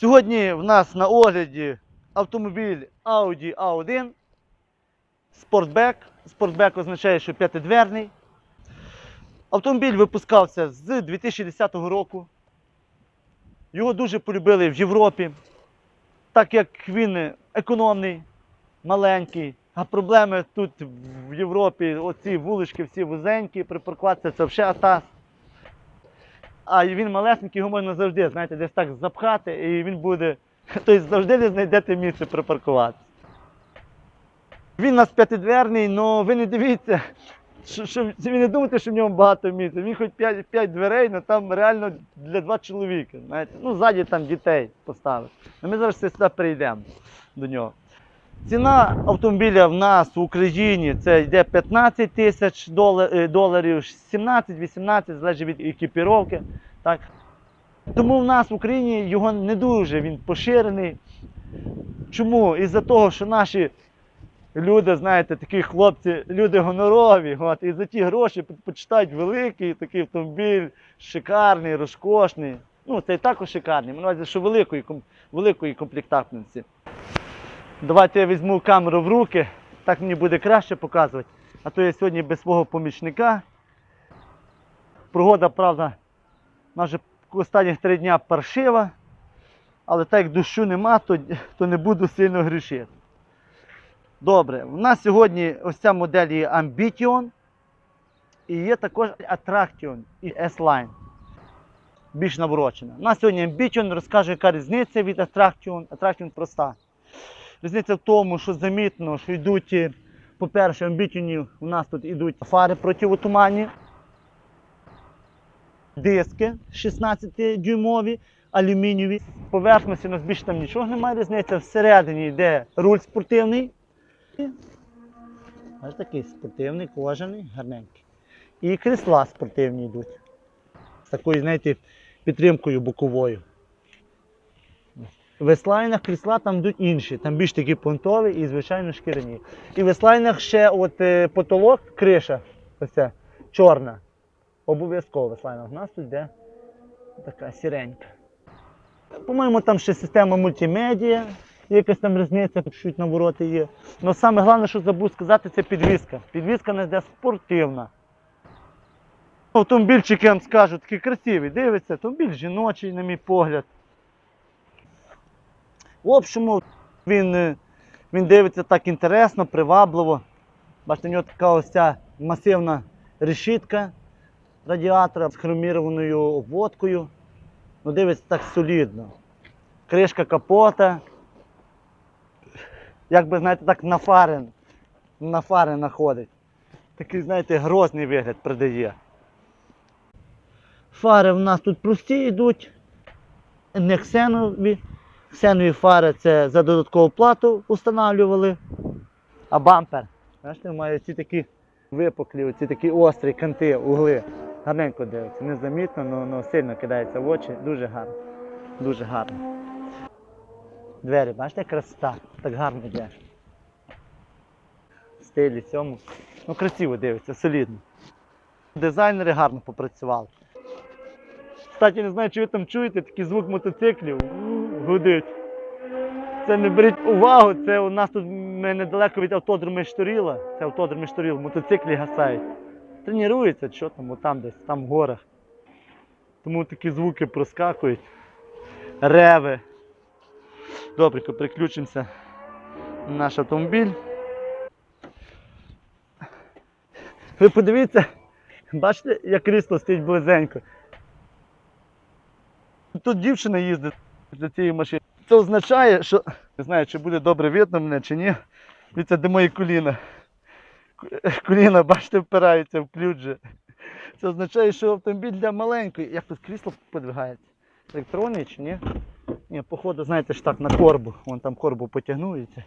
Сьогодні в нас на огляді автомобіль Audi A1 Sportback. Sportback означає, що п'ятидверний. Автомобіль випускався з 2010 року. Його дуже полюбили в Європі, так як він економний, маленький. А проблеми тут в Європі, оці вулички всі вузенькі, припаркуватися це взагалі атас. А він малесенький, його можна завжди, знаєте, десь так запхати, і він буде. Тобто завжди не знайдете місце припаркуватися. Він у нас п'ятидверний, але ви не дивіться, що, що ви не думайте, що в ньому багато місця. Він хоч 5, 5 дверей, але там реально для два чоловіка. Знаєте? Ну, ззаді там дітей поставити. Ну, Ми зараз сюди перейдемо до нього. Ціна автомобіля в нас в Україні це йде 15 тисяч е, доларів, 17-18, залежить від екіпіровки. Так. Тому в нас в Україні його не дуже він поширений. Чому? Із-за того, що наші люди, знаєте, такі хлопці, люди гонорові, от, і за ті гроші почитають великий такий автомобіль, шикарний, розкошний. Ну, це і також шикарний. На що великої, великої комплектації. Давайте я візьму камеру в руки, так мені буде краще показувати. А то я сьогодні без свого помічника. Погода, правда, майже останніх три дня паршива, але так як дощу нема, то, то не буду сильно грішити. Добре, у нас сьогодні ось ця модель є Ambition і є також Attraction і S-Line. Більш наворочена. У нас сьогодні Ambition розкаже, яка різниця від Attraction. Attraction проста. Різниця в тому, що замітно, що йдуть, е, по-перше, Ambition у нас тут йдуть фари противотуманні, диски 16-дюймові, алюмінієві. Поверхності у нас більше там нічого немає різниці. Всередині йде руль спортивний. Ось такий спортивний, кожаний, гарненький. І крісла спортивні йдуть. З такою, знаєте, підтримкою боковою. В веслайнах крісла там йдуть інші, там більш такі понтові і, звичайно, шкіряні. І веслайнах ще от е, потолок, криша, ось чорна. Обов'язково в веслайнах. У нас тут йде така сіренька. По-моєму, там ще система мультимедіа, якась там різниця, чуть навороти є. Але саме головне, що забув сказати, це підвізка. Підвізка нас йде спортивна. Автомобільчик, я вам скажу, такий красивий. Дивиться, автомобіль жіночий, на мій погляд. В общому, він, е, він дивиться так інтересно, привабливо. Бачите, у нього така ось ця масивна решітка радіатора з хромірованою обводкою. Ну, дивиться так солідно. Кришка капота. Як би, знаєте, так на фари, на фари находить. Такий, знаєте, грозний вигляд придає. Фари в нас тут прості йдуть, не ксенові. Ксенові фари це за додаткову плату встановлювали. А бампер, бачите, має ці такі випуклі, ці такі острі канти, угли. Гарненько дивиться, незамітно, але сильно кидається в очі. Дуже гарно. Дуже гарно. Двері, бачите, красота, так гарно йде. В стилі цьому. Ну, красиво дивиться, солідно. Дизайнери гарно попрацювали. Кстати, не знаю, чи ви там чуєте такий звук мотоциклів. Гудить. Це не беріть увагу, це у нас тут ми недалеко від автодрому Штуріла. Це автодром Штуріл, мотоциклі гасають. Тренуються, що там, там десь, там в горах. Тому такі звуки проскакують. Реви. Добренько, переключимося на наш автомобіль. Ви подивіться, бачите, як крісло стоїть близенько. Тут дівчина їздить за цією машиною. Це означає, що не знаю, чи буде добре видно мене, чи ні. Дивіться, де мої коліна. Коліна, бачите, впираються в ключ. Це означає, що автомобіль для маленької. Як тут крісло подвигається? Електронний чи ні? Ні, походу, знаєте ж так, на корбу. Вон там корбу потягнується.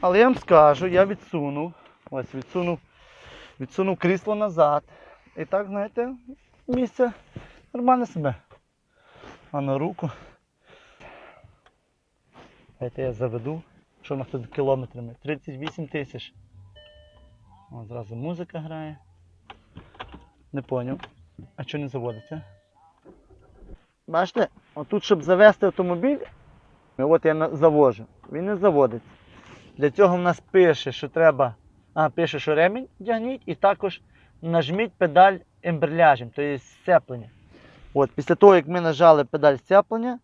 Але я вам скажу, я відсунув. Ось відсунув, відсунув крісло назад. І так, знаєте, місце нормально себе. А на руку. Давайте я заведу. Що в нас тут кілометрами? 38 тисяч. О, зразу музика грає. Не поняв. А чого не заводиться? бачите, отут, щоб завести автомобіль, от я завожу, він не заводиться. Для цього в нас пише, що треба, а, пише, що ремінь вдягніть і також нажміть педаль емберляжем, тобто сцеплення. От, після того, як ми нажали педаль сцеплення,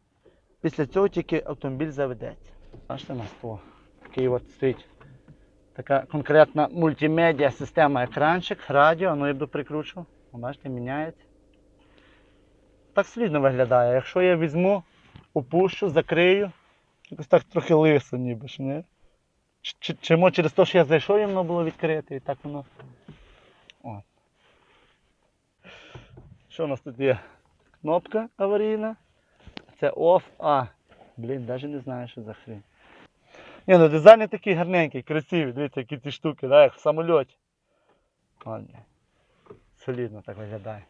після цього тільки автомобіль заведеться. Бачите, у нас то, такий от стоїть така конкретна мультимедіа система екранчик, радіо, ну я буду прикручував. Бачите, міняється. Так солідно виглядає. Якщо я візьму, опущу, закрию, якось так трохи лисо ніби ж, не? Мо через те, що я зайшов, воно було відкрите, і так воно. О. Що у нас тут є? Кнопка аварійна. Це off, а. Блін, навіть не знаю, що за хрень. Ні, ну дизайн такий гарненький, красивий, дивіться, які ці штуки, да, як в самольоті. Ладно. Солідно так виглядає.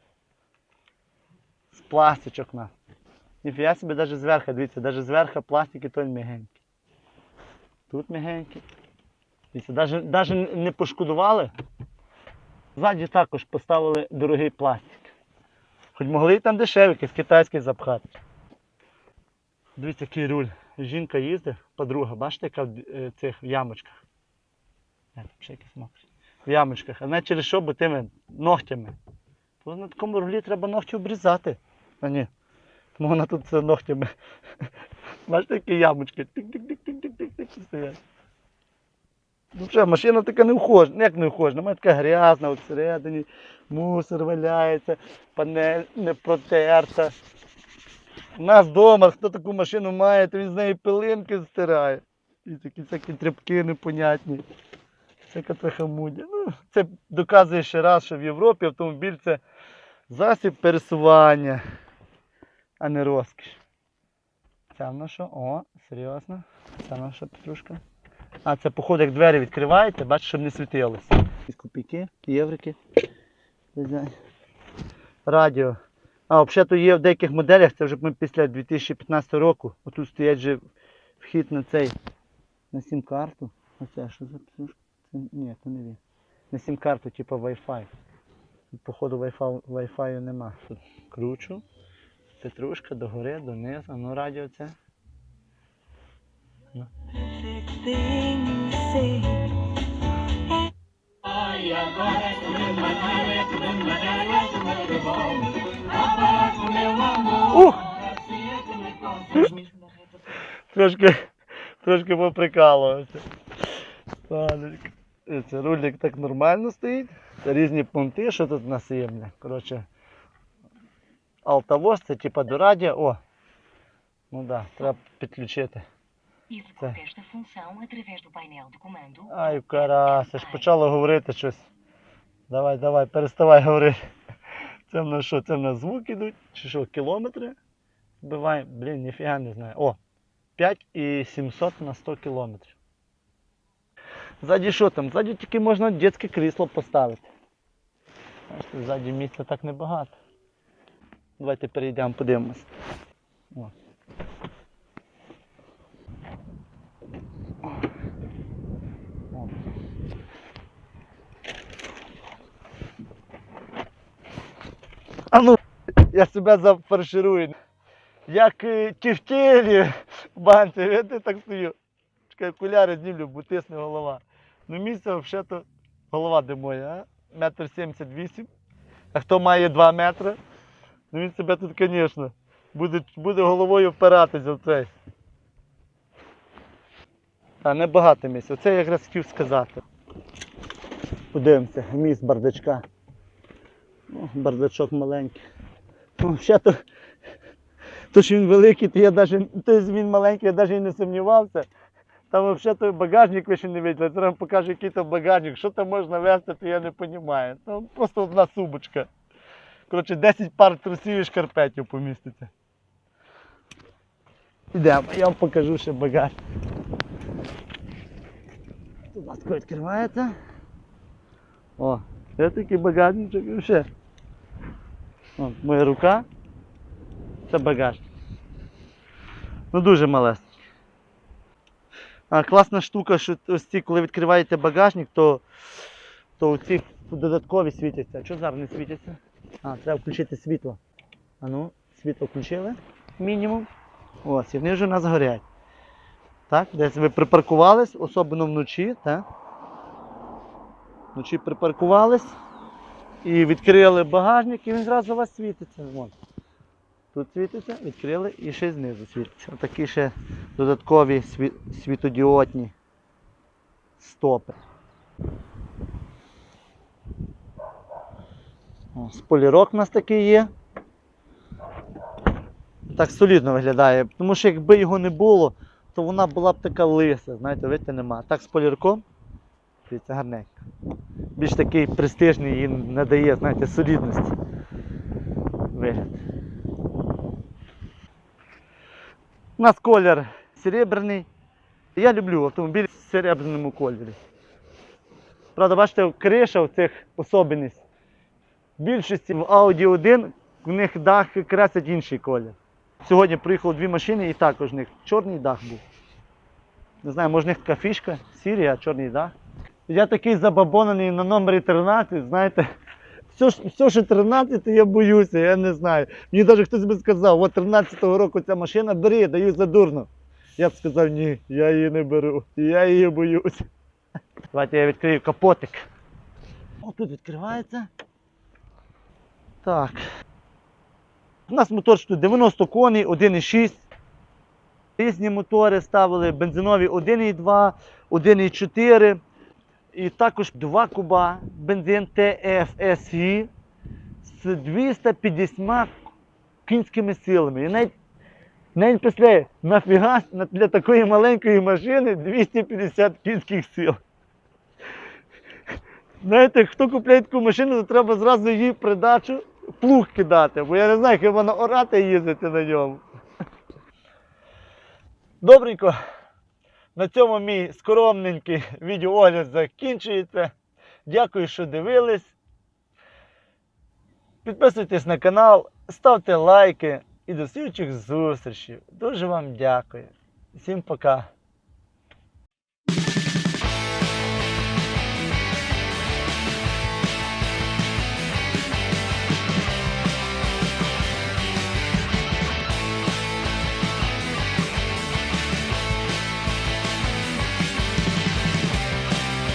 З пластичок на. Ніфіга собі навіть зверху, дивіться, навіть зверху пластик і той мягенький. Тут мягенький. Дивіться, навіть, навіть не пошкодували. Ззаді також поставили дорогий пластик. Хоч могли і там дешевий, якийсь китайський запхати. Дивіться, який руль. Жінка їздить, подруга, бачите, яка в е, цих в ямочках. Е, ще якийсь мокрий. В ямочках. А не через що, бо тими ногтями. То на такому рулі треба ногті обрізати. А ні. Тому вона тут все ногтями. Бачите, які ямочки. Тик-тик-тик-тик-тик-тик стоять. Ну що, машина така не вхожа. Ну, Як не вхожа? Вона така грязна от всередині, мусор валяється, панель не протерта. У нас вдома, хто таку машину має, то він з неї пилинки стирає. І такі всякі тряпки непонятні. Всяка трохи мудя. Ну, це доказує ще раз, що в Європі автомобіль це засіб пересування, а не розкіш. Це в що? О, серйозно. Це що, Петрушка? А, це походу, як двері відкриваєте, бачите, щоб не світилося. Копійки, єврики. Радіо. А, взагалі то є в деяких моделях, це вже ми після 2015 року. Отут стоять же вхід на цей, на сім-карту. Оце що за? Це, ні, це не він. На сім-карту, типу Wi-Fi. Походу Wi-Fi, Wi-Fi нема. Кручу. Петрушка догори, донизу. Ну радіо це. Perfect thing you say. Ух! Трошки, трошки поприкалувався. Це рулик так нормально стоїть. Це різні пункти, що тут у нас є. Коротше. Алтавоз, це типа до радіо. О! Ну так, да, треба підключити. Execute esta função através do painel de comando. Ай, карася, ж почало говорити щось. Давай, давай, переставай говорити. Це в нас що? Це в нас звуки йдуть? Чи що, кілометри? Биває, блін, ніфіга не знаю. О, 5 і 700 на 100 кілометрів. Ззаді що там? Ззаді тільки можна дитяче крісло поставити. Ззаді місця так небагато. Давайте перейдемо, подивимось. О. А ну, я себе зафарширую. Як е, тівтєлі в банці, я так стою. Чекай, окуляри знімлю, бо тисне голова. Ну місце взагалі то голова де моя, а? Метр сімдесят вісім. А хто має 2 метри, ну він себе тут, звісно, буде, буде головою впиратися в цей. А небагато місць. Оце я якраз хотів сказати. Подивимося, міст бардачка. Ну, бардачок маленький. Ще то, то, що він великий, то я навіть, то він маленький, я навіть не сумнівався. Там взагалі той багажник ви ще не бачили. Зараз вам покажу, який там багажник. Що там можна вести, то я не розумію. Там просто одна сумочка. Коротше, 10 пар трусів і шкарпетів поміститься. Ідемо, я вам покажу ще багаж. Тут ласка відкривається. О, це такий багажничок і все. О, моя рука. Це багаж. Ну дуже малесенький. А класна штука, що ось ці, коли відкриваєте багажник, то, то ці додаткові світяться. А що зараз не світяться? А, треба включити світло. А ну, світло включили, мінімум. Ось, і вони вже у нас горять. Так, десь ви припаркувались, особливо вночі, так? Вночі припаркувались і відкрили багажник, і він зразу у вас світиться. Вон. Тут світиться, відкрили і ще знизу світиться. Отакі ще додаткові сві- світодіодні стопи. О, Спойлерок у нас такий є. Так солідно виглядає. Тому що якби його не було, то вона була б така лиса, знаєте, видите, нема. Так з полірком. Дивіться, гарненько. Більш такий престижний їй надає, знаєте, солідності. Вигляд. У нас колір серебряний. Я люблю автомобіль в серебряному кольорі. Правда, бачите, криша в цих особливість. В більшості в Audi 1 в них дах красять інший колір. Сьогодні приїхало дві машини і також в них чорний дах був. Не знаю, може в них така фішка, сірий, а чорний дах. Я такий забабонений на номері 13, знаєте. Все, все, що 13, я боюся, я не знаю. Мені навіть хтось би сказав, от 13-го року ця машина бери, даю за дурно. Я б сказав, ні, я її не беру, я її боюсь. Давайте я відкрию капотик. О, тут відкривається. Так. У нас мотор тут 90 коней, 1,6. Різні мотори ставили, бензинові 1,2, 1,4. І також 2 куба бензин TFSI з 250 кінськими силами. І навіть, навіть після нафіга для такої маленької машини 250 кінських сил. Знаєте, хто купляє таку машину, то треба зразу їй придачу плуг кидати, бо я не знаю, хіба на орати їздити на ньому. Добренько. На цьому мій скромненький відеоогляд закінчується. Дякую, що дивились. Підписуйтесь на канал, ставте лайки і до слідчих зустрічей. Дуже вам дякую. Всім пока.